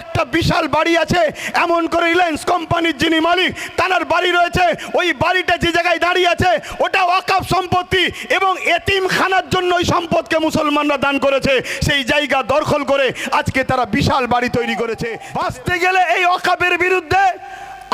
একটা বিশাল বাড়ি আছে, এমন করে রিলায়েন্স কোম্পানির যিনি মালিক তার বাড়ি রয়েছে। ওই বাড়িটা যে জায়গায় দাঁড়িয়ে আছে, ওটা ওয়াকাফ সম্পত্তি এবং এতিমখানার জন্য ওই সম্পদকে মুসলমানরা দান করেছে। সেই জায়গা দখল করে আজকে তারা বিশাল বাড়ি তৈরি করেছে। বাঁচতে গেলে এই ওয়াকাফের বিরুদ্ধে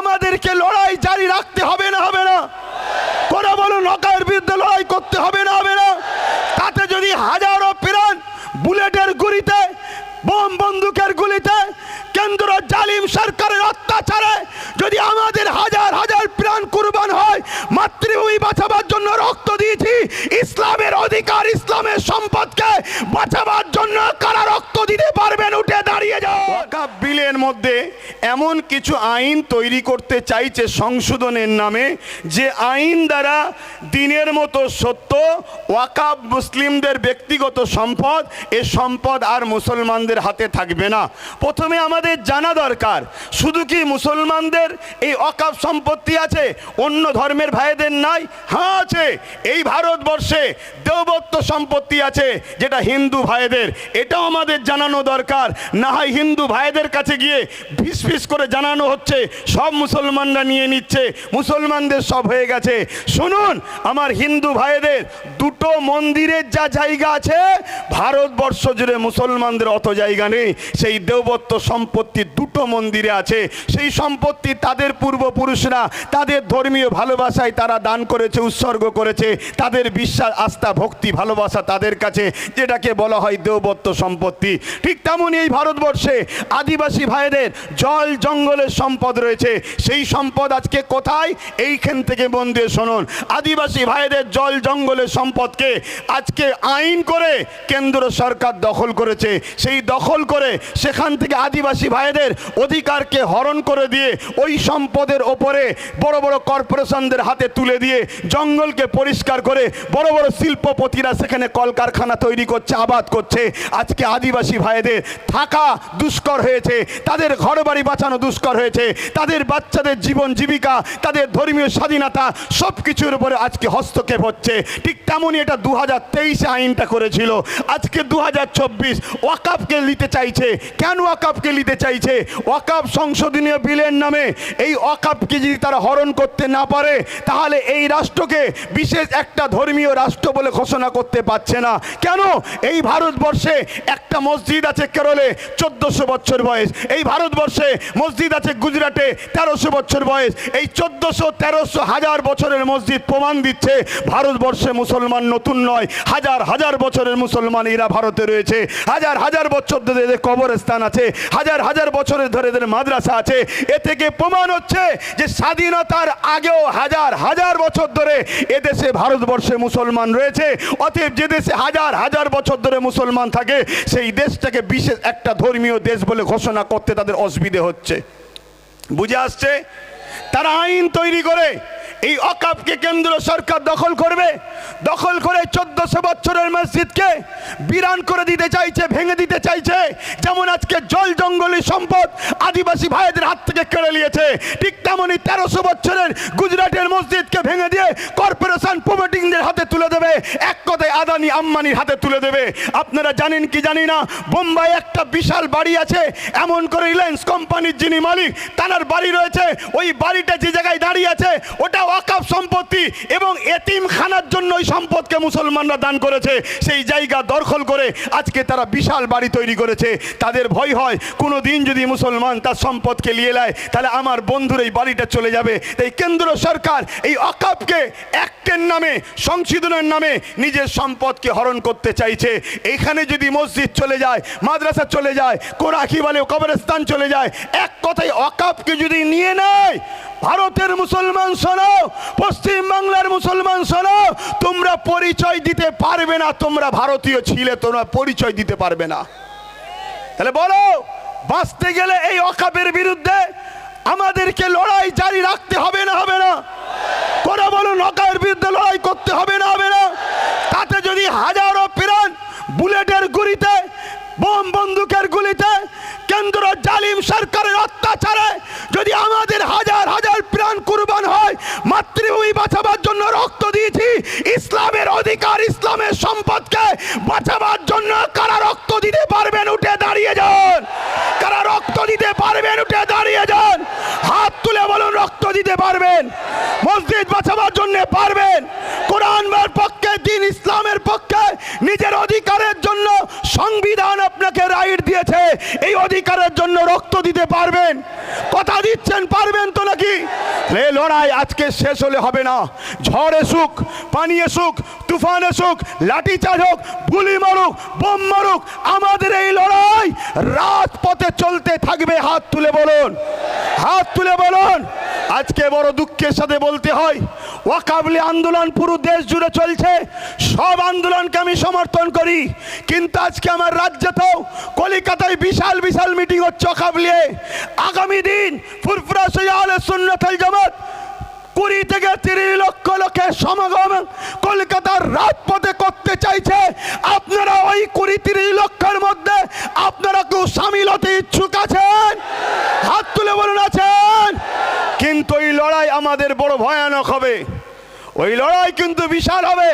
আমাদেরকে লড়াই জারি রাখতে হবে না হবে না? করে বলুন ওয়াকাফের বিরুদ্ধে লড়াই করতে হবে না হবে না তাতে যদি হাজারো প্রাণ বুলেটের গুলিতে বোম বন্দুকের গুলিতে কেন্দ্র জালিম সরকারের অত্যাচারে যদি আমাদের হাজার হাজার প্রাণ কুরবান হয় মাতৃভূমি বাঁচাবার জন্য রক্ত দিয়েছি ইসলামের অধিকার ইসলামের সম্পদকে বাঁচাবার মধ্যে এমন কিছু আইন তৈরি করতে চাইছে সংশোধনের নামে, যে আইন দ্বারা দিনের মতো সত্য ওয়াকাফ মুসলিমদের ব্যক্তিগত সম্পদ, এ সম্পদ আর মুসলমানদের হাতে থাকবে না। প্রথমে আমাদের জানা দরকার, শুধু কি মুসলমানদের এই অকাপ সম্পত্তি আছে, অন্য ধর্মের ভাইদের নাই? হ্যাঁ আছে। এই ভারতবর্ষে দেবত্ব সম্পত্তি আছে, যেটা হিন্দু ভাইদের। এটাও আমাদের জানানো দরকার। না হয় হিন্দু ভাইদের কাছে গিয়ে ফিস ফিস করে জানানো হচ্ছে, সব মুসলমানরা নিয়ে নিচ্ছে, মুসলমানদের সব হয়ে গেছে। শুনুন, আমার হিন্দু ভাইদের দুটো মন্দিরের যা জায়গা আছে, ভারতবর্ষ জুড়ে মুসলমানদের অত জায়গা নেই। সেই দেবত্ব সম্পত্তি দুটো মন্দিরে আছে। সেই সম্পত্তি তাদের পূর্বপুরুষরা তাদের ধর্মীয় ভালোবাসায় তারা দান করেছে, উৎসর্গ করেছে। তাদের বিশ্বাস, আস্থা, ভক্তি, ভালোবাসা তাদের কাছে, যেটাকে বলা হয় দেবত্ব সম্পত্তি। ঠিক তেমনই এই ভারতবর্ষে আদিবাসী ভাইদের জল জঙ্গলের সম্পদ রয়েছে। সেই সম্পদ আজকে কোথায়? এইখান থেকে মন দিয়ে শুনুন। আদিবাসী ভাইদের জল জঙ্গলের সম্পদকে আজকে আইন করে কেন্দ্র সরকার দখল করেছে। সেই দখল করে সেখান থেকে আদিবাসী ভাইদের অধিকারকে হরণ করে দিয়ে ওই সম্পদের ওপরে বড় বড় কর্পোরেশনদের হাতে তুলে দিয়ে জঙ্গলকে পরিষ্কার করে বড় বড় শিল্পপতিরা সেখানে কলকারখানা তৈরি করছে, আবাদ করছে। আজকে আদিবাসী ভাইদের থাকা দুষ্কর হয়েছে। তাদের ঘর বাড়ি বাঁচানো দুষ্কর হয়েছে। তাদের বাচ্চাদের জীবন জীবিকা, তাদের ধর্মীয় স্বাধীনতা সব কিছুর উপরে আজকে হস্তক্ষেপ হচ্ছে। ঠিক তেমনই এটা দু হাজার তেইশে আইনটা করেছিল। আজকে দু হাজার চব্বিশ ওয়াকাপকে নিতে চাইছে। কেন ওয়াকাপকে নিতে চাইছে? ওয়াকাপ সংশোধনীয় বিলের নামে এই ওয়াকাপকে যদি তারা হরণ করতে না পারে, তাহলে এই রাষ্ট্রকে বিশেষ একটা ধর্মীয় রাষ্ট্র বলে ঘোষণা করতে পারছে না। কেন? এই ভারতবর্ষে একটা মসজিদ আছে কেরলে, চোদ্দশো বছর বয়স। এই ভারতবর্ষে মসজিদ আছে গুজরাটে, তেরোশো বছর বয়স। এই চোদ্দশো, তেরোশো হাজার বছরের মসজিদ প্রমাণ দিচ্ছে ভারতবর্ষে মুসলমান নতুন নয়। হাজার হাজার বছরের মুসলমান এরা ভারতে রয়েছে। হাজার হাজার বছর ধরে এদের কবরস্থান আছে। হাজার হাজার বছরের ধরে এদের মাদ্রাসা আছে। এ থেকে প্রমাণ হচ্ছে যে স্বাধীনতার আগেও হাজার হাজার বছর ধরে এদেশে ভারতবর্ষে মুসলমান রয়েছে। অতএব যে দেশে হাজার হাজার বছর ধরে মুসলমান থাকে, সেই দেশটাকে বিশেষ একটা ধর্মীয় দেশ বলে ঘোষণা করতে তাদের অসুবিধে হচ্ছে। বুঝে আসছে? তারা আইন তৈরি করে। এই অকাপকে কেন্দ্র সরকার দখল করবে। দখল করে চোদ্দশো বছরের মসজিদকে বিরান করে দিতে চাইছে, ভেঙে দিতে চাইছে। যেমন আজকে জল জঙ্গলি সম্পদ আদিবাসী ভাইদের হাত থেকে কেড়ে নিয়েছে, ঠিক তেমনই তেরোশো বছরের গুজরাটের মসজিদকে ভেঙে দিয়ে কর্পোরেশন প্রমোটিংদের হাতে তুলে দেবে, এক কথায় আদানি আম্বানির হাতে তুলে দেবে। আপনারা জানেন কি জানি না, বোম্বাই একটা বিশাল বাড়ি আছে, এমন করে রিলায়েন্স কোম্পানির যিনি মালিক তার বাড়ি রয়েছে। ওই বাড়িটা যে জায়গায় দাঁড়িয়ে আছে ওটা ওয়াকাফ সম্পত্তি এবং এতিমখানার জন্য ওই সম্পদকে মুসলমানরা দান করেছে, সেই জায়গা দখল করে আজকে তারা বিশাল বাড়ি তৈরি করেছে। তাদের ভয় হয় কোনো দিন যদি মুসলমান তার সম্পদকে নিয়ে নেয়, তাহলে আমার বন্ধুর এই বাড়িটা চলে যাবে। তাই কেন্দ্র সরকার এই অকাপকে অ্যাক্টের নামে, সংশোধনের নামে নিজের সম্পদকে হরণ করতে চাইছে। এখানে যদি মসজিদ চলে যায়, মাদ্রাসা চলে যায় কোরাকি বলে কবরস্থান চলে যায়, এক কথায় অকাপকে যদি নিয়ে নেয়, ভারতের মুসলমান শোনো! পশ্চিম বাংলার মুসলমান শোনো, তোমরা পরিচয় দিতে পারবে না, তোমরা ভারতীয় ছিলে, তোমরা পরিচয় দিতে পারবে না। তাহলে বলো, বাঁচতে গেলে এই অকাপের বিরুদ্ধে আমাদেরকে লড়াই জারি রাখতে হবে না হবে না করে বলুন অকাপের বিরুদ্ধে লড়াই করতে হবে না হবে না তাতে যদি হাজারো প্রাণ বুলেটের গুলিতে বোম বন্দুকের গুলিতে কেন্দ্র জালিম সরকারের অত্যাচারে যদি আমাদের হাজার হাজার প্রাণ কুরবান হয় মাতৃভূমি বাঁচাবার জন্য রক্ত দিয়েছি ইসলামের অধিকার ইসলামের সম্পদকে বাঁচাবার জন্য কারা রক্ত দিতে পারবেন, উঠে দাঁড়িয়ে যান। কারা রক্ত দিতে পারবেন, উঠে দাঁড়িয়ে যান। হাত তুলে বলুন, রক্ত দিতে পারবেন। মসজিদ বাঁচাবার জন্য পারবেন। কোরআনের পক্ষে, দিন ইসলামের পক্ষে, নিজের অধিকারের জন্য সংবিধান আপনাকে রাইট দিয়েছে। এই অধিকারের জন্য রক্ত দিতে পারবেন। কথা দিচ্ছেন, পারবেন তো নাকি? এই লড়াই আজকে শেষ হলে হবে না। ঝড় এসুক, পানি এসুক, তুফান এসুক লাঠি চার্জ হোক, গুলি মারুক, বোম মারুক, আমাদের এই লড়াই রাজপথে চলতে থাকবে। হাত তুলে বলুন। হাত তুলে বলুন। আজকে বড় দুঃখের সাথে বলতে হয়, ওয়াকাবলি আন্দোলন পুরো দেশ জুড়ে চলছে, সব আন্দোলনকে আমি সমর্থন করি, কিন্তু আজকে আমার রাজ্যে তো কলিকাতায় বিশাল বিশাল মিটিং হচ্ছে ওয়াকাবলিয়ে। আগামী দিন ফুরফুরা সৈয়াল সুন্নতল জামাত কুড়ি থেকে তিরিশ লক্ষ লোকের সমাগম কলকাতার রাজপথে করতে চাইছে। আপনারা ওই কুড়ি তিরিশ লক্ষের মধ্যে আপনারা কেউ সামিল হতে ইচ্ছুক আছেন? হাত তুলে বলুন আছেন? কিন্তু এই লড়াই আমাদের বড় ভয়ানক হবে। ওই লড়াই কিন্তু বিশাল হবে।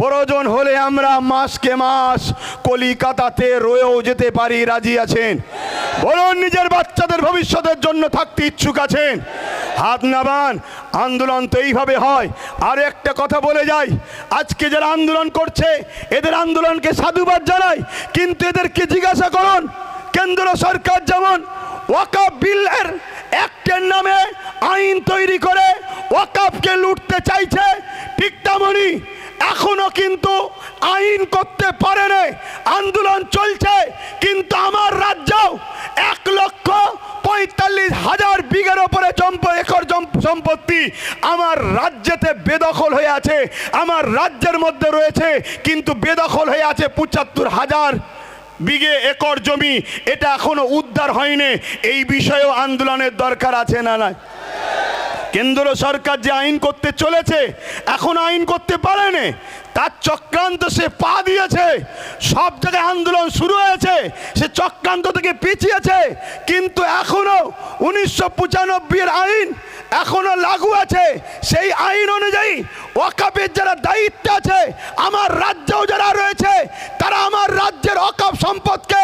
প্রয়োজন হলে আমরা মাসকে মাস কলিকাতাতে রয়েও যেতে পারি, রাজি আছেন। বলুন নিজের বাচ্চাদের ভবিষ্যতের জন্য থাকতে ইচ্ছুক আছেন। হাত নাবান আন্দোলন তো এইভাবে হয়। আর একটা কথা বলে যাই, আজকে যারা আন্দোলন করছে, এদের আন্দোলনকে সাধুবাদ জানাই, কিন্তু এদেরকে জিজ্ঞাসা করুন, কেন্দ্র সরকার যেমন ওয়াকাফ বিলের নামে আইন তৈরি করে ওয়াকাফকে লুটতে চাইছে, ঠিক তেমনই এখনও কিন্তু আইন করতে পারে না আন্দোলন চলছে, কিন্তু আমার রাজ্যেও এক লক্ষ পঁয়তাল্লিশ হাজার বিঘের ওপরে একর সম্পত্তি আমার রাজ্যেতে বেদখল হয়ে আছে। আমার রাজ্যের মধ্যে রয়েছে, কিন্তু বেদখল হয়ে আছে পঁচাত্তর হাজার বিঘে একর জমি। এটা এখনও উদ্ধার হয়নি। এই বিষয়েও আন্দোলনের দরকার আছে না না কেন্দ্র সরকার যে আইন করতে চলেছে, এখন আইন করতে পারেনি, তার চক্রান্ত সে পা দিয়েছে, সব জায়গায় আন্দোলন শুরু হয়েছে, সে চক্রান্ত থেকে পিছিয়েছে, কিন্তু এখনও উনিশশো পঁচানব্বইয়ের আইন এখনও লাগু আছে, সেই আইন অনুযায়ী ওয়াকাপের যারা দায়িত্ব আছে, আমার রাজ্যেও যারা রয়েছে আমার রাজ্যের অকাপ সম্পদকে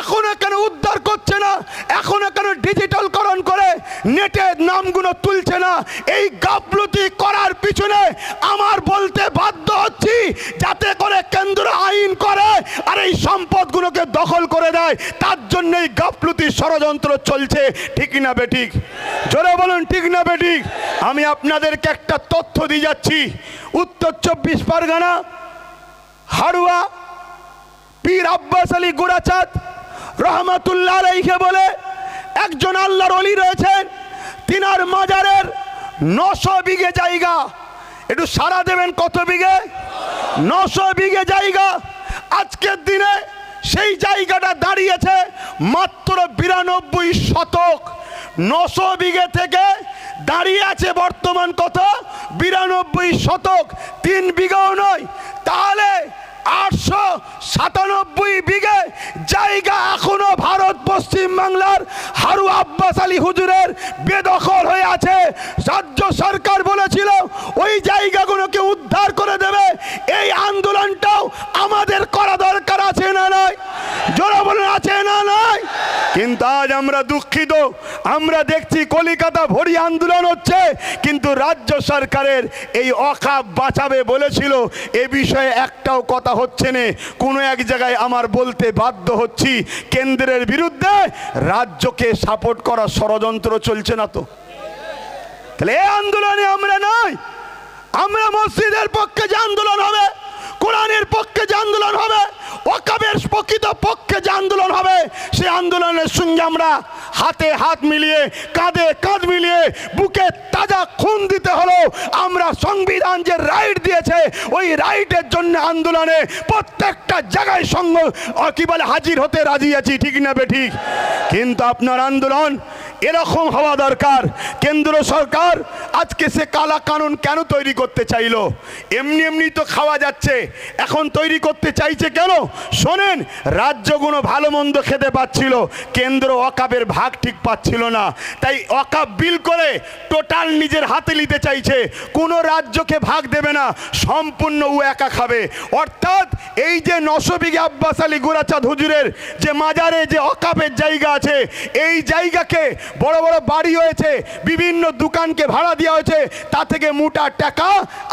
এখনও কেন উদ্ধার করছে না? এখনও কেন ডিজিটালকরণ করে নেটের নামগুলো তুলছে না? এই গাফলতি করার পিছনে আমার বলতে বাধ্য হচ্ছি যাতে করে কেন্দ্র আইন করে আর এই সম্পদগুলোকে দখল করে দেয়। তার জন্য এই গাফলতি ষড়যন্ত্র চলছে। ঠিক না বেঠিক জোরে বলুন, ঠিক না বেঠিক আমি আপনাদেরকে একটা তথ্য দিয়ে যাচ্ছি। উত্তর চব্বিশ পরগনা, হাড়ুয়া পীর আব্বাস আলী গুড়াচাঁদ রহমাতুল্লাহ আলাইকে বলে একজন আল্লাহর অলি রয়েছেন। তিনার মাজারের নশো বিঘে জায়গা। একটু সারা দেবেন কত বিঘে? নশো বিঘে জায়গা। আজকের দিনে সেই জায়গাটা দাঁড়িয়েছে মাত্র বিরানব্বই শতক। নশো বিঘে থেকে দাঁড়িয়ে আছে বর্তমান কত? বিরানব্বই শতক। তিন বিঘাও নয়। তাহলে আটশো সাতানব্বই জায়গা এখনও ভারত পশ্চিম বাংলার হারু আব্বাস আলী হুজুরের বেদখল হয়ে আছে। রাজ্য সরকার বলেছিল, ওই জায়গাগুলোকে উদ্ধার করে দেবে। এই আন্দোলনটাও আমাদের করা দরকার আছে না নয়? জোরে বলুন, আছে কিন্তু আজ আমরা দুঃখিত। আমরা দেখছি কলিকাতা ভরি আন্দোলন হচ্ছে, কিন্তু রাজ্য সরকারের এই অকাপ বাঁচাবে বলেছিল। এ বিষয়ে একটাও কথা হচ্ছে না। কোনো এক জায়গায় আমার বলতে বাধ্য হচ্ছি, কেন্দ্রের বিরুদ্ধে রাজ্যকে সাপোর্ট করা ষড়যন্ত্র চলছে না তো। তাহলে এই আন্দোলনে আমরা নয় আমরা মসজিদের পক্ষে যে আন্দোলন হবে, কোরআনের পক্ষে যে আন্দোলন হবে আন্দোলনের সঙ্গে আমরা হাতে হাত মিলিয়ে, কাঁধে কাঁধ মিলিয়ে, বুকে তাজা খুন দিতে হলো আমরা সংবিধান যে রাইট দিয়েছে, ওই রাইটের জন্য আন্দোলনে প্রত্যেকটা জায়গায় সঙ্গ কি বলে, হাজির হতে রাজি আছি, ঠিক না বে ঠিক? কিন্তু আপনার আন্দোলন এরকম হওয়া দরকার। কেন্দ্র সরকার আজকে সে কালা কানুন কেন তৈরি করতে চাইলো? এমনি এমনি তো খাওয়া যাচ্ছে। এখন তৈরি করতে চাইছে কেন? শোনেন, রাজ্যগুলো ভালো মন্দ খেতে পাচ্ছিল, কেন্দ্র অকাপের ভাগ ঠিক পাচ্ছিল না। তাই অকাপ বিল করে টোটাল নিজের হাতে নিতে চাইছে। কোনো রাজ্যকে ভাগ দেবে না, সম্পূর্ণ ও একা খাবে। অর্থাৎ এই যে নশো বিঘে আব্বাস আলী গুরাচাঁদ হুজুরের যে মাজারে যে অকাপের জায়গা আছে, এই জায়গাকে বড় বড় বাড়ি হয়েছে, বিভিন্ন দোকানকে ভাড়া দেওয়া হয়েছে, তা থেকে মোটা টাকা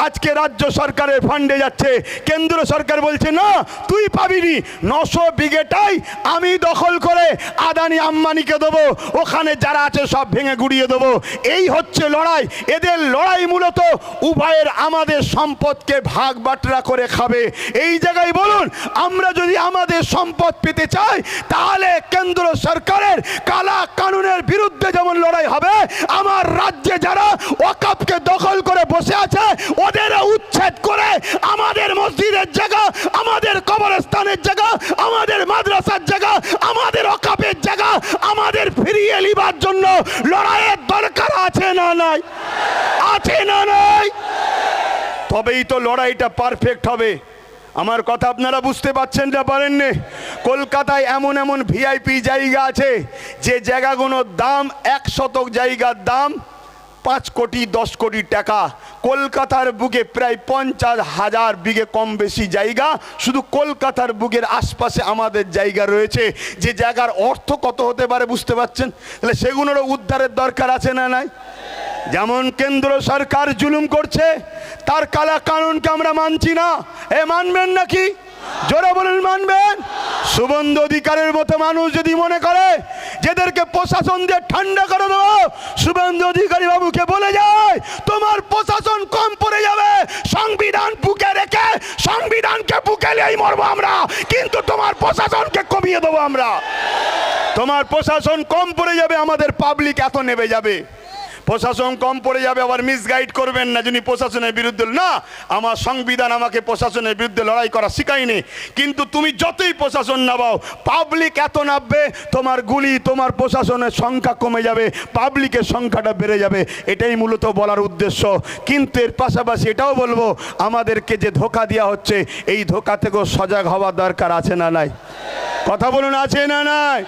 আজকে রাজ্য সরকারের ফান্ডে যাচ্ছে। কেন্দ্র সরকার বলছে, না, তুই পাবিনি, নশো বিঘেটাই আমি দখল করে আদানি আম্বানিকে দেবো, ওখানে যারা আছে সব ভেঙে গুড়িয়ে দেবো। এই হচ্ছে লড়াই। এদের লড়াই মূলত উভয়ের আমাদের সম্পদকে ভাগ বাটরা করে খাবে। এই জায়গায় বলুন, আমরা যদি আমাদের সম্পদ পেতে চাই, তাহলে কেন্দ্র সরকারের কালা কানুনের বিরুদ্ধে যেমন লড়াই হবে, আমার রাজ্যে যারা ওয়াকাপকে দখল করে বসে আছে ওদের উচ্ছেদ করে আমাদের মসজিদের জায়গা, আমাদের কবরস্থানের জায়গা, আমাদের মাদ্রাসার জায়গা, আমাদের ওকাপের জায়গা, আমাদের ফিরিয়ে নিবার জন্য লড়াইয়ের দরকার আছে না নাই? আছে না নাই? তবেই তো লড়াইটা পারফেক্ট হবে। আমার কথা আপনারা বুঝতে পারছেন না পারেননি? কলকাতায় এমন এমন ভিআইপি জায়গা আছে, যে জায়গাগুলোর দাম এক শতক জায়গার দাম পাঁচ কোটি, দশ কোটি টাকা। কলকাতার বুকে প্রায় পঞ্চাশ হাজার বিঘে কম বেশি জায়গা। শুধু কলকাতার বুকের আশপাশে আমাদের জায়গা রয়েছে। যে জায়গার অর্থ কত হতে পারে বুঝতে পারছেন? তাহলে সেগুলোরও উদ্ধারের দরকার আছে না নাই? যেমন কেন্দ্র সরকার জুলুম করছে, তার কালা কানুনকে আমরা মানছি না। এ মানবেন নাকি? জোরে বলুন, মানবেন? সুবন্ধ অধিকারের মতো মানুষ যদি মনে করে, যেদেরকে প্রশাসন দিয়ে ঠান্ডা করে দেবো সুবন্ধ অধিকারী বাবুকে বলে যায়, তোমার প্রশাসন কম পড়ে যাবে, সংবিধান বুকে রেখে সংবিধানকে বুকে নিয়েই মরবো আমরা, কিন্তু তোমার প্রশাসনকে কমিয়ে দেবো আমরা। তোমার প্রশাসন কম পড়ে যাবে, আমাদের পাবলিক এত নেবে যাবে। প্রশাসন কম পড়ে যাবে, আবার মিসগাইড করবেন না যিনি প্রশাসনের বিরুদ্ধে। না, আমার সংবিধান আমাকে প্রশাসনের বিরুদ্ধে লড়াই করা শেখায়নি। কিন্তু তুমি যতই প্রশাসন নামাও পাবলিক এত নামবে, তোমার গুলি, তোমার প্রশাসনের সংখ্যা কমে যাবে পাবলিকের সংখ্যাটা বেড়ে যাবে। এটাই মূলত বলার উদ্দেশ্য। কিন্তু এর পাশাপাশি এটাও বলব, আমাদেরকে যে ধোকা দেওয়া হচ্ছে, এই ধোকা থেকেও সজাগ হওয়ার দরকার আছে না নাই? কথা বলুন, আছে না নাই?